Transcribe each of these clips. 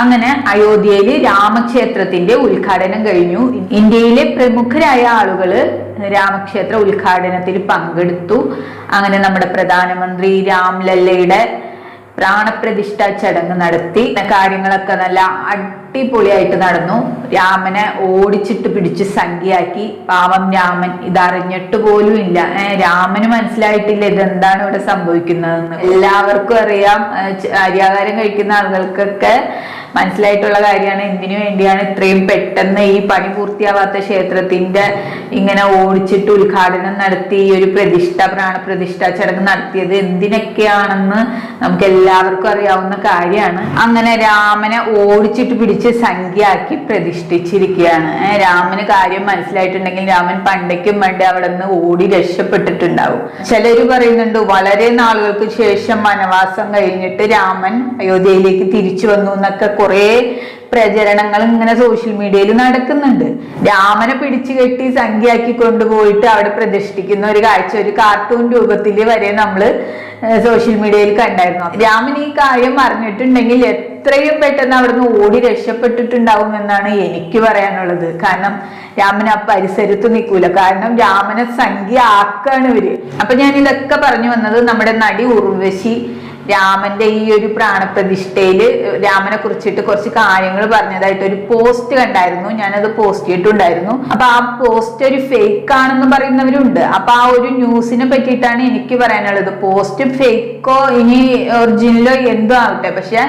അങ്ങനെ അയോധ്യയിലെ രാമക്ഷേത്രത്തിന്റെ ഉദ്ഘാടനം കഴിഞ്ഞു. ഇന്ത്യയിലെ പ്രമുഖരായ ആളുകൾ രാമക്ഷേത്ര ഉദ്ഘാടനത്തിൽ പങ്കെടുത്തു. അങ്ങനെ നമ്മുടെ പ്രധാനമന്ത്രി രാംലല്ലയുടെ പ്രാണപ്രതിഷ്ഠ ചടങ്ങ് നടത്തി. കാര്യങ്ങളൊക്കെ നല്ല അടിപൊളിയായിട്ട് നടന്നു. രാമനെ ഓടിച്ചിട്ട് പിടിച്ച് സംഖ്യയാക്കി. പാവം രാമൻ ഇതറിഞ്ഞിട്ട് പോലും ഇല്ല. രാമന് മനസ്സിലായിട്ടില്ല ഇതെന്താണ് ഇവിടെ സംഭവിക്കുന്നതെന്ന്. എല്ലാവർക്കും അറിയാം. അരിയാകാരം കഴിക്കുന്ന ആളുകൾക്കൊക്കെ മനസ്സിലായിട്ടുള്ള കാര്യമാണ്. എന്തിനു വേണ്ടിയാണ് ഇത്രയും പെട്ടെന്ന് ഈ പണി പൂർത്തിയാവാത്ത ക്ഷേത്രത്തിന്റെ ഇങ്ങനെ ഓടിച്ചിട്ട് ഉദ്ഘാടനം നടത്തി ഈ ഒരു പ്രതിഷ്ഠ പ്രാണപ്രതിഷ്ഠ ചടങ്ങ് നടത്തിയത്? എന്തിനൊക്കെയാണെന്ന് നമുക്ക് എല്ലാവർക്കും അറിയാവുന്ന കാര്യമാണ്. അങ്ങനെ രാമനെ ഓടിച്ചിട്ട് പിടിച്ച് സംഖ്യയാക്കി പ്രതിഷ്ഠിച്ചിരിക്കുകയാണ്. രാമന് കാര്യം മനസ്സിലായിട്ടുണ്ടെങ്കിൽ രാമൻ പണ്ടയ്ക്കും വേണ്ടി അവിടെ നിന്ന് ഓടി രക്ഷപ്പെട്ടിട്ടുണ്ടാവും. ചിലര് പറയുന്നുണ്ട് വളരെ നാളുകൾക്ക് ശേഷം വനവാസം കഴിഞ്ഞിട്ട് രാമൻ അയോധ്യയിലേക്ക് തിരിച്ചു വന്നു എന്നൊക്കെ കുറെ പ്രചരണങ്ങൾ ഇങ്ങനെ സോഷ്യൽ മീഡിയയിൽ നടക്കുന്നുണ്ട്. രാമനെ പിടിച്ചു കെട്ടി സംഖ്യയാക്കി കൊണ്ടുപോയിട്ട് അവിടെ പ്രതിഷ്ഠിക്കുന്ന ഒരു കാഴ്ച ഒരു കാർട്ടൂൺ രൂപത്തിൽ വരെ നമ്മൾ സോഷ്യൽ മീഡിയയിൽ കണ്ടായിരുന്നു. രാമൻ ഈ കാര്യം അറിഞ്ഞിട്ടുണ്ടെങ്കിൽ എത്രയും പെട്ടെന്ന് അവിടുന്ന് ഓടി രക്ഷപ്പെട്ടിട്ടുണ്ടാവും എന്നാണ് എനിക്ക് പറയാനുള്ളത്. കാരണം രാമൻ ആ പരിസരത്ത് നിൽക്കൂല. കാരണം രാമനെ സംഖ്യ ആക്കാണ് ഇവർ. അപ്പൊ ഞാൻ ഇതൊക്കെ പറഞ്ഞു വന്നത് നമ്മുടെ നടി ഉർവശി രാമന്റെ ഈ ഒരു പ്രാണപ്രതിഷ്ഠയിൽ രാമനെ കുറിച്ചിട്ട് കുറച്ച് കാര്യങ്ങൾ പറഞ്ഞതായിട്ട് ഒരു പോസ്റ്റ് കണ്ടായിരുന്നു. ഞാനത് പോസ്റ്റ് ചെയ്തിട്ടുണ്ടായിരുന്നു. അപ്പൊ ആ പോസ്റ്റ് ഒരു ഫേക്ക് ആണെന്ന് പറയുന്നവരുണ്ട്. അപ്പൊ ആ ഒരു ന്യൂസിനെ പറ്റിയിട്ടാണ് എനിക്ക് പറയാനുള്ളത്. പോസ്റ്റ് ഫേക്കോ ഇനി ഒറിജിനലോ എന്തോ ആവട്ടെ. പക്ഷെ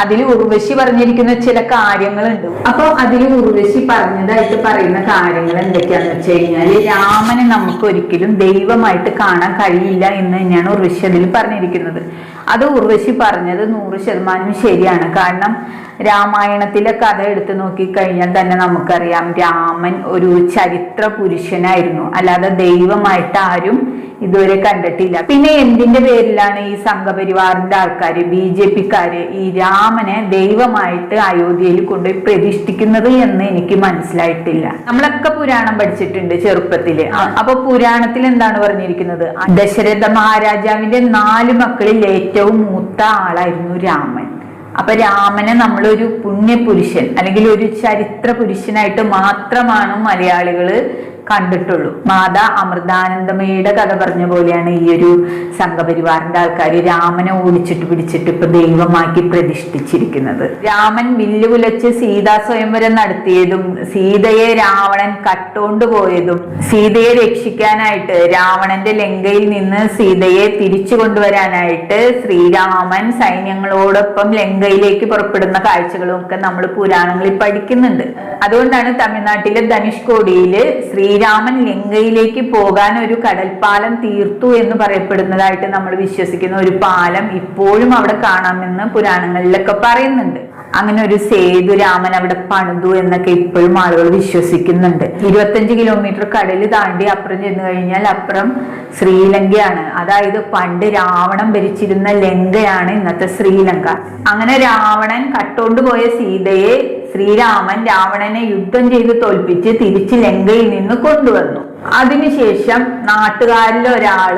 അതിൽ ഉർവശി പറഞ്ഞിരിക്കുന്ന ചില കാര്യങ്ങളുണ്ട്. അപ്പൊ അതിൽ ഉർവശി പറഞ്ഞതായിട്ട് പറയുന്ന കാര്യങ്ങൾ എന്തൊക്കെയാണെന്ന് വെച്ച് കഴിഞ്ഞാൽ രാമനെ നമുക്ക് ഒരിക്കലും ദൈവമായിട്ട് കാണാൻ കഴിയില്ല എന്ന് തന്നെയാണ് ഉർവശി അതിൽ പറഞ്ഞിരിക്കുന്നത്. അത് ഉർവശി പറഞ്ഞത് നൂറ് ശതമാനം ശരിയാണ്. കാരണം രാമായണത്തിലെ കഥ എടുത്തു നോക്കിക്കഴിഞ്ഞാൽ തന്നെ നമുക്കറിയാം രാമൻ ഒരു ചരിത്ര പുരുഷനായിരുന്നു. അല്ലാതെ ദൈവമായിട്ട് ആരും ഇതുവരെ കണ്ടിട്ടില്ല. പിന്നെ എന്തിന്റെ പേരിലാണ് ഈ സംഘപരിവാറിന്റെ ആൾക്കാര് ബി ജെ പിക്കാര് ഈ രാമനെ ദൈവമായിട്ട് അയോധ്യയിൽ കൊണ്ടുപോയി പ്രതിഷ്ഠിക്കുന്നത് എന്ന് എനിക്ക് മനസ്സിലായിട്ടില്ല. നമ്മളൊക്കെ പുരാണം പഠിച്ചിട്ടുണ്ട് ചെറുപ്പത്തിൽ. അപ്പൊ പുരാണത്തിൽ എന്താണ് പറഞ്ഞിരിക്കുന്നത്? ദശരഥ മഹാരാജാവിന്റെ നാല് മക്കളിൽ ഏറ്റവും മൂത്ത ആളായിരുന്നു രാമൻ. അപ്പൊ രാമനെ നമ്മളൊരു പുണ്യപുരുഷൻ അല്ലെങ്കിൽ ഒരു ചരിത്ര പുരുഷനായിട്ട് മാത്രമാണ് മലയാളികൾ കണ്ടിട്ടുള്ളൂ. മാതാ അമൃതാനന്ദമയുടെ കഥ പറഞ്ഞ പോലെയാണ് ഈ ഒരു സംഘപരിവാറിന്റെ ആൾക്കാർ രാമനെ ഓടിച്ചിട്ട് പിടിച്ചിട്ട് ഇപ്പൊ ദൈവമാക്കി പ്രതിഷ്ഠിച്ചിരിക്കുന്നത്. രാമൻ വില്ലു കുലച്ച് സീതാ സ്വയംവരം നടത്തിയതും സീതയെ രാവണൻ കട്ടോണ്ട് പോയതും സീതയെ രക്ഷിക്കാനായിട്ട് രാവണന്റെ ലങ്കയിൽ നിന്ന് സീതയെ തിരിച്ചു കൊണ്ടുവരാനായിട്ട് ശ്രീരാമൻ സൈന്യങ്ങളോടൊപ്പം ലങ്കയിലേക്ക് പുറപ്പെടുന്ന കാഴ്ചകളും ഒക്കെ നമ്മൾ പുരാണങ്ങളിൽ പഠിക്കുന്നുണ്ട്. അതുകൊണ്ടാണ് തമിഴ്നാട്ടിലെ ധനുഷ്കോടിയിൽ ശ്രീരാമൻ ലങ്കയിലേക്ക് പോകാൻ ഒരു കടൽപ്പാലം തീർത്തു എന്ന് പറയപ്പെടുന്നതായിട്ട് നമ്മൾ വിശ്വസിക്കുന്ന ഒരു പാലം ഇപ്പോഴും അവിടെ കാണാമെന്ന് പുരാണങ്ങളിലൊക്കെ പറയുന്നുണ്ട്. അങ്ങനെ ഒരു സേതു രാമൻ അവിടെ പണിതു എന്നൊക്കെ ഇപ്പോഴും ആളുകൾ വിശ്വസിക്കുന്നുണ്ട്. ഇരുപത്തഞ്ച് കിലോമീറ്റർ കടൽ താണ്ടി അപ്പുറം ചെന്ന് കഴിഞ്ഞാൽ അപ്പുറം ശ്രീലങ്കയാണ്. അതായത് പണ്ട് രാവണൻ ഭരിച്ചിരുന്ന ലങ്കയാണ് ഇന്നത്തെ ശ്രീലങ്ക. അങ്ങനെ രാവണൻ കട്ടുകൊണ്ടുപോയ പോയ സീതയെ ശ്രീരാമൻ രാവണനെ യുദ്ധം ചെയ്ത് തോൽപ്പിച്ച് തിരിച്ച് ലങ്കയിൽ നിന്ന് കൊണ്ടുവന്നു. അതിനുശേഷം നാട്ടുകാരിൽ ഒരാൾ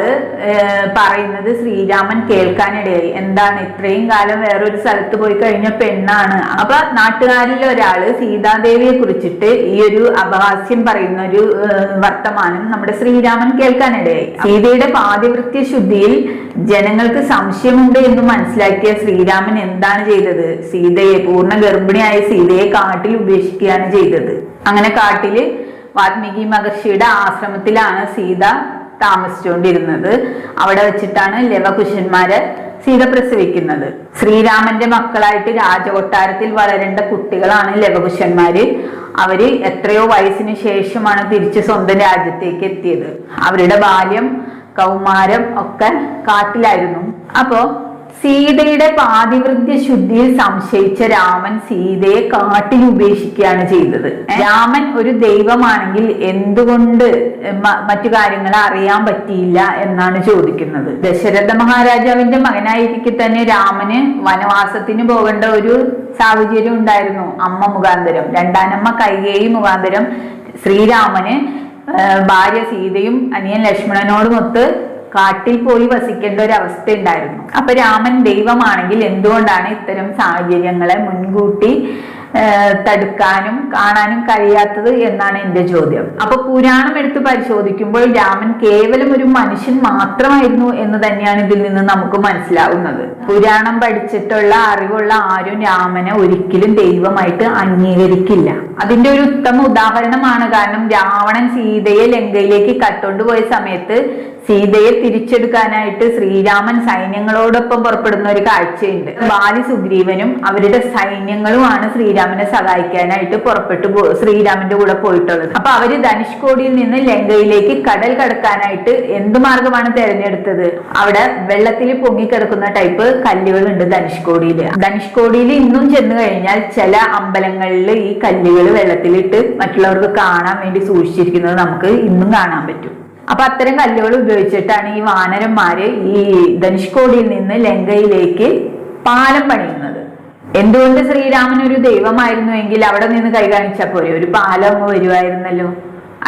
പറയുന്നത് ശ്രീരാമൻ കേൾക്കാനിടയായി. എന്താണ്? ഇത്രയും കാലം വേറൊരു സ്ഥലത്ത് പോയി കഴിഞ്ഞ പെണ്ണാണ്. അപ്പൊ നാട്ടുകാരിൽ ഒരാൾ സീതാദേവിയെ കുറിച്ചിട്ട് ഈ ഒരു അപഹാസ്യം പറയുന്ന ഒരു വർത്തമാനം നമ്മുടെ ശ്രീരാമൻ കേൾക്കാനിടയായി. സീതയുടെ പാതിവൃത്യ ശുദ്ധിയിൽ ജനങ്ങൾക്ക് സംശയമുണ്ട് എന്ന് മനസ്സിലാക്കിയ ശ്രീരാമൻ എന്താണ് ചെയ്തത്? സീതയെ പൂർണ ഗർഭിണിയായ സീതയെ കാട്ടിൽ ഉപേക്ഷിക്കുകയാണ് ചെയ്തത്. അങ്ങനെ കാട്ടിൽ വാൽമീകി മഹർഷിയുടെ ആശ്രമത്തിലാണ് സീത താമസിച്ചുകൊണ്ടിരുന്നത്. അവിടെ വെച്ചിട്ടാണ് ലവകുശന്മാരെ സീത പ്രസവിക്കുന്നത്. ശ്രീരാമന്റെ മക്കളായിട്ട് രാജകൊട്ടാരത്തിൽ വളരേണ്ട കുട്ടികളാണ് ലവകുശന്മാര്. അവർ എത്രയോ വയസ്സിന് ശേഷമാണ് തിരിച്ച് സ്വന്തം രാജ്യത്തേക്ക് എത്തിയത്. അവരുടെ ബാല്യം കൗമാരം ഒക്കെ കാട്ടിലായിരുന്നു. അപ്പോ സീതയുടെ പാതിവൃത്യ ശുദ്ധിയിൽ സംശയിച്ച രാമൻ സീതയെ കാട്ടിൽ ഉപേക്ഷിക്കുകയാണ് ചെയ്തത്. രാമൻ ഒരു ദൈവമാണെങ്കിൽ എന്തുകൊണ്ട് മറ്റു കാര്യങ്ങൾ അറിയാൻ പറ്റിയില്ല എന്നാണ് ചോദിക്കുന്നത്. ദശരഥ മഹാരാജാവിന്റെ മകനായിരിക്കെ തന്നെ രാമന് വനവാസത്തിന് പോകേണ്ട ഒരു സാഹചര്യം ഉണ്ടായിരുന്നു. അമ്മ മുഖാന്തരം രണ്ടാനമ്മ കൈകേയി മുഖാന്തരം ശ്രീരാമന് ഭാര്യ സീതയും അനിയൻ ലക്ഷ്മണനോടുമൊത്ത് കാട്ടിൽ പോയി വസിക്കേണ്ട ഒരു അവസ്ഥ ഉണ്ടായിരുന്നു. അപ്പൊ രാമൻ ദൈവമാണെങ്കിൽ എന്തുകൊണ്ടാണ് ഇത്തരം സാഹചര്യങ്ങളെ മുൻകൂട്ടി തടുക്കാനും കാണാനും കഴിയാത്തത് എന്നാണ് എന്റെ ചോദ്യം. അപ്പൊ പുരാണം എടുത്ത് പരിശോധിക്കുമ്പോൾ രാമൻ കേവലം ഒരു മനുഷ്യൻ മാത്രമായിരുന്നു എന്ന് തന്നെയാണ് ഇതിൽ നിന്ന് നമുക്ക് മനസ്സിലാവുന്നത്. പുരാണം പഠിച്ചിട്ടുള്ള അറിവുള്ള ആരും രാമനെ ഒരിക്കലും ദൈവമായിട്ട് അംഗീകരിക്കില്ല. അതിന്റെ ഒരു ഉത്തമ ഉദാഹരണമാണ് കാരണം രാവണൻ സീതയെ ലങ്കയിലേക്ക് കട്ടുകൊണ്ടുപോയ സമയത്ത് സീതയെ തിരിച്ചെടുക്കാനായിട്ട് ശ്രീരാമൻ സൈന്യങ്ങളോടൊപ്പം പുറപ്പെടുന്ന ഒരു കാഴ്ചയുണ്ട്. ബാലി സുഗ്രീവനും അവരുടെ സൈന്യങ്ങളുമാണ് ശ്രീരാമനെ സഹായിക്കാനായിട്ട് പുറപ്പെട്ടു ശ്രീരാമന്റെ കൂടെ പോയിട്ടുള്ളത്. അപ്പൊ അവർ ധനുഷ്കോടിയിൽ നിന്ന് ലങ്കയിലേക്ക് കടൽ കടക്കാനായിട്ട് എന്ത് മാർഗമാണ് തെരഞ്ഞെടുത്തത്? അവിടെ വെള്ളത്തിൽ പൊങ്ങിക്കിടക്കുന്ന ടൈപ്പ് കല്ലുകളുണ്ട് ധനുഷ്കോടിയിൽ. ധനുഷ്കോടിയിൽ ഇന്നും ചെന്നു കഴിഞ്ഞാൽ ചില അമ്പലങ്ങളിൽ ഈ കല്ലുകൾ വെള്ളത്തിലിട്ട് മറ്റുള്ളവർക്ക് കാണാൻ വേണ്ടി സൂക്ഷിച്ചിരിക്കുന്നത് നമുക്ക് ഇന്നും കാണാൻ പറ്റും. അപ്പൊ അത്തരം കല്ലുകൾ ഉപയോഗിച്ചിട്ടാണ് ഈ വാനരന്മാര് ഈ ധനുഷ്കോടിയിൽ നിന്ന് ലങ്കയിലേക്ക് പാലം പണിയുന്നത്. എന്തുകൊണ്ട് ശ്രീരാമൻ ഒരു ദൈവമായിരുന്നുവെങ്കിൽ അവിടെ നിന്ന് കൈ കാണിച്ചാൽ ഒരു പാലം അങ്ങ് വരുമായിരുന്നല്ലോ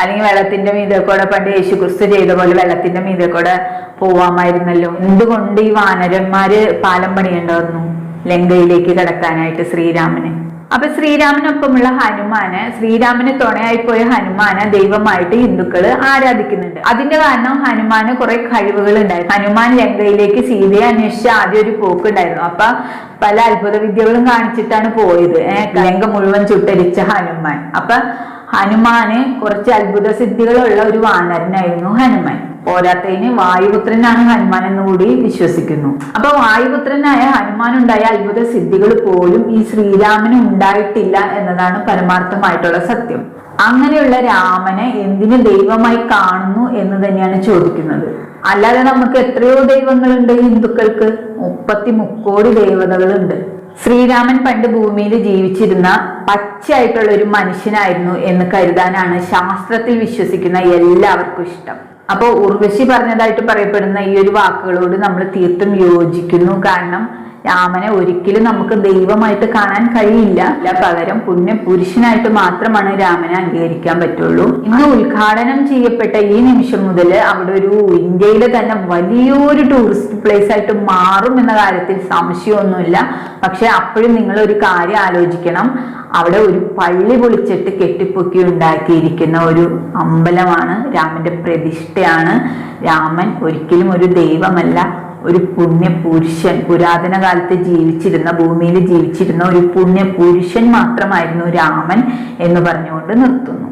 അല്ലെങ്കിൽ വെള്ളത്തിന്റെ മീതെ കൂടെ പണ്ട് യേശു ക്രിസ്തു ചെയ്ത പോലെ വെള്ളത്തിന്റെ മീതെ കൂടെ പോവാമായിരുന്നല്ലോ. എന്തുകൊണ്ട് ഈ വാനരന്മാര് പാലം പണിയേണ്ടി വന്നു ലങ്കയിലേക്ക് കടക്കാനായിട്ട് ശ്രീരാമന്? അപ്പൊ ശ്രീരാമനൊപ്പമുള്ള ഹനുമാന് ശ്രീരാമന് തുണയായി പോയ ഹനുമാനെ ദൈവമായിട്ട് ഹിന്ദുക്കൾ ആരാധിക്കുന്നുണ്ട്. അതിന്റെ കാരണം ഹനുമാന് കുറെ കഴിവുകൾ ഉണ്ടായിരുന്നു ഹനുമാൻ ലങ്കയിലേക്ക് സീതയെ അന്വേഷിച്ച ആദ്യം ഒരു പോക്ക് ഉണ്ടായിരുന്നു അപ്പൊ പല അത്ഭുത വിദ്യകളും കാണിച്ചിട്ടാണ് പോയത്. ലങ്ക മുഴുവൻ ചുട്ടരിച്ച ഹനുമാൻ. അപ്പൊ ഹനുമാന് കുറച്ച് അത്ഭുത സിദ്ധികളുള്ള ഒരു വാനരനായിരുന്നു ഹനുമാൻ. പോരാത്തതിന് വായുപുത്രനാണ് ഹനുമാൻ എന്ന് കൂടി വിശ്വസിക്കുന്നു. അപ്പൊ വായുപുത്രനായ ഹനുമാൻ ഉണ്ടായ അത്ഭുത സിദ്ധികൾ പോലും ഈ ശ്രീരാമന് ഉണ്ടായിട്ടില്ല എന്നതാണ് പരമാർത്ഥമായിട്ടുള്ള സത്യം. അങ്ങനെയുള്ള രാമനെ എന്തിന് ദൈവമായി കാണുന്നു എന്ന് തന്നെയാണ് ചോദിക്കുന്നത്. അല്ലാതെ നമുക്ക് എത്രയോ ദൈവങ്ങളുണ്ട് ഹിന്ദുക്കൾക്ക്. മുപ്പത്തി മുക്കോടി ദേവതകളുണ്ട്. ശ്രീരാമൻ പണ്ട് ഭൂമിയിൽ ജീവിച്ചിരുന്ന പച്ചയായിട്ടുള്ള ഒരു മനുഷ്യനായിരുന്നു എന്ന് കരുതാനാണ് ശാസ്ത്രത്തിൽ വിശ്വസിക്കുന്ന എല്ലാവർക്കും ഇഷ്ടം. അപ്പോൾ ഉർവശി പറഞ്ഞതായിട്ട് പറയപ്പെടുന്ന ഈ ഒരു വാക്കുകളോട് നമ്മൾ തീർത്തും യോജിക്കുന്നു. കാരണം രാമനെ ഒരിക്കലും നമുക്ക് ദൈവമായിട്ട് കാണാൻ കഴിയില്ല. പകരം പുണ്യ പുരുഷനായിട്ട് മാത്രമാണ് രാമനെ അംഗീകരിക്കാൻ പറ്റുള്ളൂ. ഇന്ന് ഉദ്ഘാടനം ചെയ്യപ്പെട്ട ഈ നിമിഷം മുതൽ അവിടെ ഒരു ഇന്ത്യയിലെ തന്നെ വലിയൊരു ടൂറിസ്റ്റ് പ്ലേസ് ആയിട്ട് മാറും എന്ന കാര്യത്തിൽ സംശയമൊന്നുമില്ല. പക്ഷെ അപ്പോഴും നിങ്ങൾ ഒരു കാര്യം ആലോചിക്കണം. അവിടെ ഒരു പള്ളി പൊളിച്ചിട്ട് കെട്ടിപ്പൊക്കി ഉണ്ടാക്കിയിരിക്കുന്ന ഒരു അമ്പലമാണ് രാമന്റെ പ്രതിഷ്ഠയാണ്. രാമൻ ഒരിക്കലും ഒരു ദൈവമല്ല. ഒരു പുണ്യ പുരുഷൻ പുരാതന കാലത്ത് ജീവിച്ചിരുന്ന ഭൂമിയിൽ ജീവിച്ചിരുന്ന ഒരു പുണ്യ പുരുഷൻ മാത്രമായിരുന്നു രാമൻ എന്ന് പറഞ്ഞുകൊണ്ട് നിർത്തുന്നു.